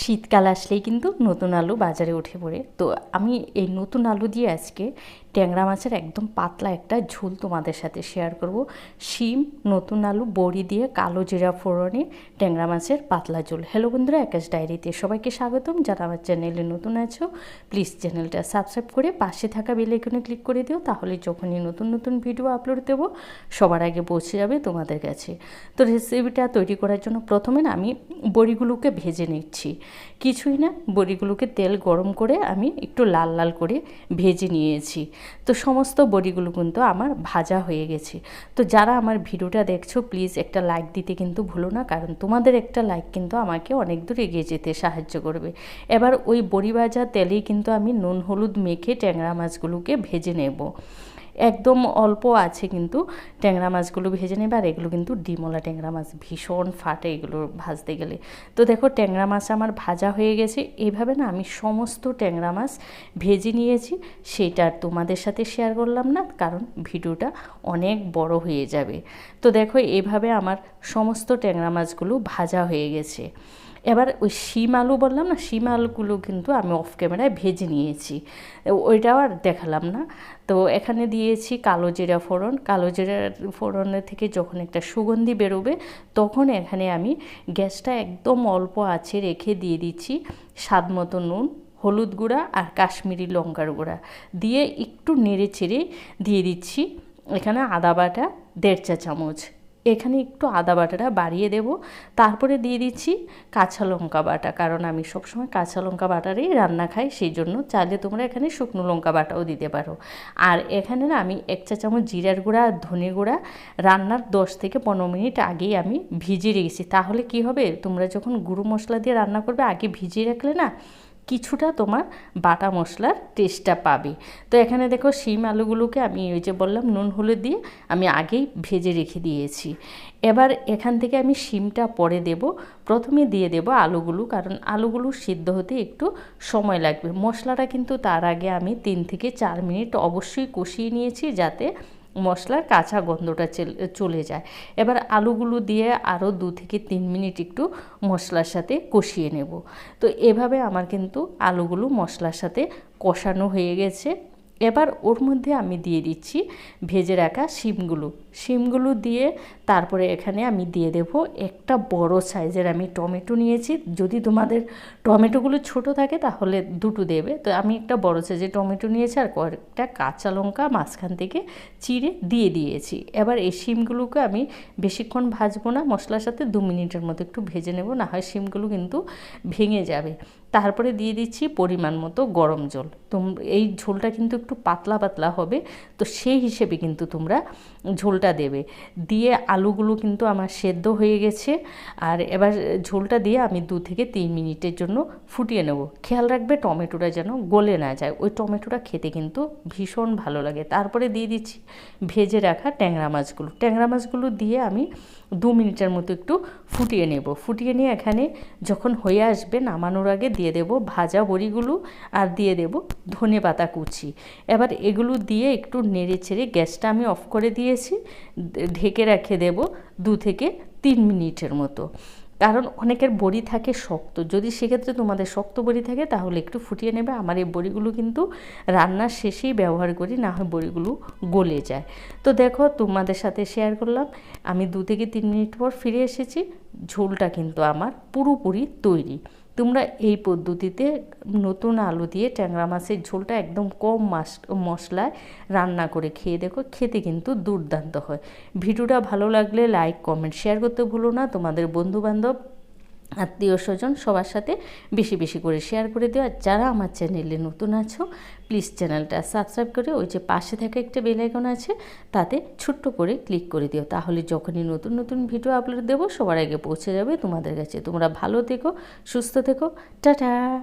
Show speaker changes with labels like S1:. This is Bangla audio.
S1: শীতকাল আসলেই কিন্তু নতুন আলু বাজারে উঠে পড়ে। তো আমি এই নতুন আলু দিয়ে আজকে ট্যাংরা মাছের একদম পাতলা একটা ঝোল তোমাদের সাথে শেয়ার করব। শিম, নতুন আলু, বড়ি দিয়ে কালো জিরা ফোড়নে ট্যাংরা মাছের পাতলা ঝোল। হ্যালো বন্ধুরা একাশ ডায়েরিতে সবাইকে স্বাগতম। যারা আমার চ্যানেলে নতুন আছো প্লিজ চ্যানেলটা সাবস্ক্রাইব করে পাশে থাকা বেল আইকনে ক্লিক করে দিও, তাহলে যখনই নতুন নতুন ভিডিও আপলোড দেবো, সবার আগে পৌঁছে যাবে তোমাদের কাছে। তো রেসিপিটা তৈরি করার জন্য প্রথমে আমি বড়িগুলোকে ভেজে নিচ্ছি। কিছুই না, বড়িগুলোকে তেল গরম করে আমি একটু লাল লাল করে ভেজে নিয়েছি। তো সমস্ত বড়িগুলো কিন্তু আমার ভাজা হয়ে গেছে। তো যারা আমার ভিডিওটা দেখছ প্লিজ একটা লাইক দিতে কিন্তু ভুলো না, কারণ তোমাদের একটা লাইক কিন্তু আমাকে অনেক দূর এগিয়ে যেতে সাহায্য করবে। এবার ওই বড়ি ভাজা তেলেই কিন্তু আমি নুন, হলুদ মেখে ট্যাংরা মাছগুলোকে ভেজে নেব। একদম অল্প আছে কিন্তু ট্যাংরা মাছগুলো ভেজে নেবে আর এগুলো কিন্তু ডিমলা ট্যাংরা মাছ, ভীষণ ফাটে এগুলো ভাজতে গেলে। তো দেখো ট্যাংরা মাছ আমার ভাজা হয়ে গেছে এইভাবে না আমি সমস্ত ট্যাংরা মাছ ভেজে নিয়েছি, সেটা আর তোমাদের সাথে শেয়ার করলাম না, কারণ ভিডিওটা অনেক বড় হয়ে যাবে। তো দেখো এভাবে আমার সমস্ত ট্যাংরা মাছগুলো ভাজা হয়ে গেছে। এবার ওই শিম আলু বললাম না, শিম আলুগুলো কিন্তু আমি অফ ক্যামেরায় ভেজে নিয়েছি। ওইটাও আর দেখালাম না। তো এখানে দিয়েছি কালো জিরা ফোড়ন। কালো জিরা ফোড়নের থেকে যখন একটা সুগন্ধি বেরোবে, তখন এখানে আমি গ্যাসটা একদম অল্প আছে রেখে দিয়ে দিচ্ছি স্বাদ মতো নুন, হলুদ গুঁড়া আর কাশ্মীরি লঙ্কার গুঁড়া। দিয়ে একটু নেড়ে চেড়ে দিয়ে দিচ্ছি এখানে আদা বাটা, দেড় চা চামচ এখানে একটু আদা বাটাটা বাড়িয়ে দেব। তারপরে দিয়ে দিচ্ছি কাঁচা লঙ্কা বাটা, কারণ আমি সবসময় কাঁচা লঙ্কা বাটারেই রান্না খাই, সেই জন্য চাইলে তোমরা এখানে শুকনো লঙ্কা বাটাও দিতে পারো। আর এখানে না আমি এক চা চামচ জিরার গুঁড়া আর ধনে গুঁড়া রান্নার দশ থেকে পনেরো মিনিট আগেই আমি ভিজিয়ে রেখেছি। তাহলে কি হবে? তোমরা যখন গুঁড়ো মশলা দিয়ে রান্না করবে, আগে ভিজিয়ে রাখলে না কিছুটা তোমার বাটা মশলার টেস্টটা পাবে। তো এখানে দেখো শিম আলুগুলোকে আমি ওই যে বললাম নুন হলুদ দিয়ে আমি আগেই ভেজে রেখে দিয়েছি। এবার এখান থেকে আমি শিমটা পরে দেব। প্রথমে দিয়ে দেব আলুগুলো, কারণ আলুগুলো সিদ্ধ হতে একটু সময় লাগবে। মশলাটা কিন্তু তার আগে আমি তিন থেকে চার মিনিট অবশ্যই কষিয়ে নিয়েছি যাতে মশলার কাঁচা গন্ধটা চলে যায়। এবার আলুগুলো দিয়ে আরও দু থেকে তিন মিনিট একটু মশলার সাথে কষিয়ে নেব। তো এভাবে আমার কিন্তু আলুগুলো মশলার সাথে কষানো হয়ে গেছে। এবার ওর মধ্যে আমি দিয়ে দিচ্ছি ভেজে রাখা শিমগুলো। শিমগুলো দিয়ে তারপরে এখানে আমি দিয়ে দেব একটা বড় সাইজের আমি টমেটো নিয়েছি। যদি তোমাদের টমেটোগুলো ছোট থাকে তাহলে দুটো দেবে। তো আমি একটা বড় সাইজের টমেটো নিয়েছি আর কয়েকটা কাঁচা লঙ্কা মাঝখান থেকে চিড়ে দিয়ে দিয়েছি। এবার এই শিমগুলোকে আমি বেশিক্ষণ ভাজবো না, মশলার সাথে দু মিনিটের মতো একটু ভেজে নেব, না হয় শিমগুলো কিন্তু ভেঙে যাবে। তারপরে দিয়ে দিচ্ছি পরিমাণ মতো গরম জল। তোম, এই ঝোলটা কিন্তু একটু পাতলা পাতলা হবে, তো সেই হিসেবে কিন্তু তোমরা ঝোলটা দেবে। দিয়ে আলুগুলো কিন্তু আমার সেদ্ধ হয়ে গেছে, আর এবার ঝোলটা দিয়ে আমি দু থেকে তিন মিনিটের জন্য ফুটিয়ে নেব। খেয়াল রাখবে টমেটোটা যেন গলে না যায়, ওই টমেটোটা খেতে কিন্তু ভীষণ ভালো লাগে। তারপরে দিয়ে দিচ্ছি ভেজে রাখা ট্যাংরা মাছগুলো। ট্যাংরা মাছগুলো দিয়ে আমি দু মিনিটের মতো একটু ফুটিয়ে নেব। ফুটিয়ে নিয়ে এখানে যখন হয়ে আসবে, নামানোর আগে দিয়ে দেব ভাজা বড়িগুলো, আর দিয়ে দেব ধনে পাতা কুচি। এবার এগুলো দিয়ে একটু নেড়ে ছেড়ে গ্যাসটা আমি অফ করে দিয়েছি ঢেকে রেখে দেব দু থেকে তিন মিনিটের মতো। কারণ অনেকের বড়ি থাকে শক্ত, যদি সেক্ষেত্রে তোমাদের শক্ত বড়ি থাকে তাহলে একটু ফুটিয়ে নেবে, আমার এই বড়িগুলো কিন্তু রান্নার শেষেই ব্যবহার করি, না হয় বড়িগুলো গলে যায়। তো দেখো তোমাদের সাথে শেয়ার করলাম, আমি দু থেকে তিন মিনিট পর ফিরে এসেছি, ঝোলটা কিন্তু আমার পুরোপুরি তৈরি। তোমরা এই পদ্ধতিতে নতুন আলু দিয়ে ট্যাংরা মাছের ঝোলটা একদম কম মাস, মশলায় রান্না করে খেয়ে দেখো, খেতে কিন্তু দুর্দান্ত হয়। ভিডিওটা ভালো লাগলে লাইক কমেন্ট শেয়ার করতে ভুলো না। তোমাদের বন্ধুবান্ধব আত্মীয় স্বজন সবার সাথে বেশি বেশি করে শেয়ার করে দিও আর যারা আমার চ্যানেলে নতুন আছো প্লিজ চ্যানেলটা সাবস্ক্রাইব করে ওই যে পাশে থাকা একটা বেলাইকন আছে, তাতে ছোট্ট করে ক্লিক করে দিও। তাহলে যখনই নতুন নতুন ভিডিও আপলোড দেবো, সবার আগে পৌঁছে যাবে তোমাদের কাছে। তোমরা ভালো থেকো, সুস্থ থেকো। টাটা!